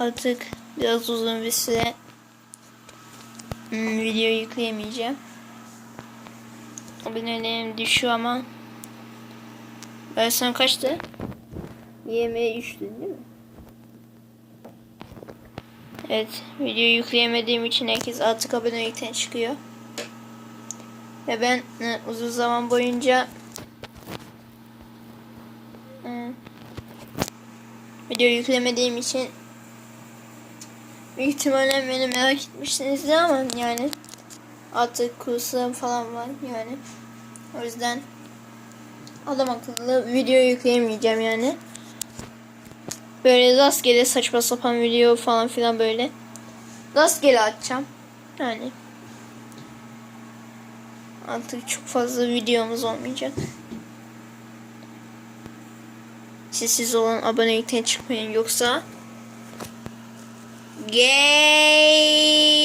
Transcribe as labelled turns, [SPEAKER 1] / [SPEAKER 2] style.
[SPEAKER 1] artık biraz uzun bir süre hmm, video yükleyemeyeceğim. Abonelerim düşüyor ama ben son kaçtı? 23'tü değil mi? Evet, video yükleyemediğim için herkes artık abonelikten çıkıyor. Ve ben e, uzun zaman boyunca e, video yüklemediğim için büyük ihtimalle beni merak etmişsinizdir ama yani artık kurslarım falan var yani. O yüzden adam akıllı video yükleyemeyeceğim yani. Böyle rastgele saçma sapan video falan filan böyle. Rastgele açacağım. Yani. Artık çok fazla videomuz olmayacak. Sessiz olan abonelikten çıkmayın yoksa Yeah.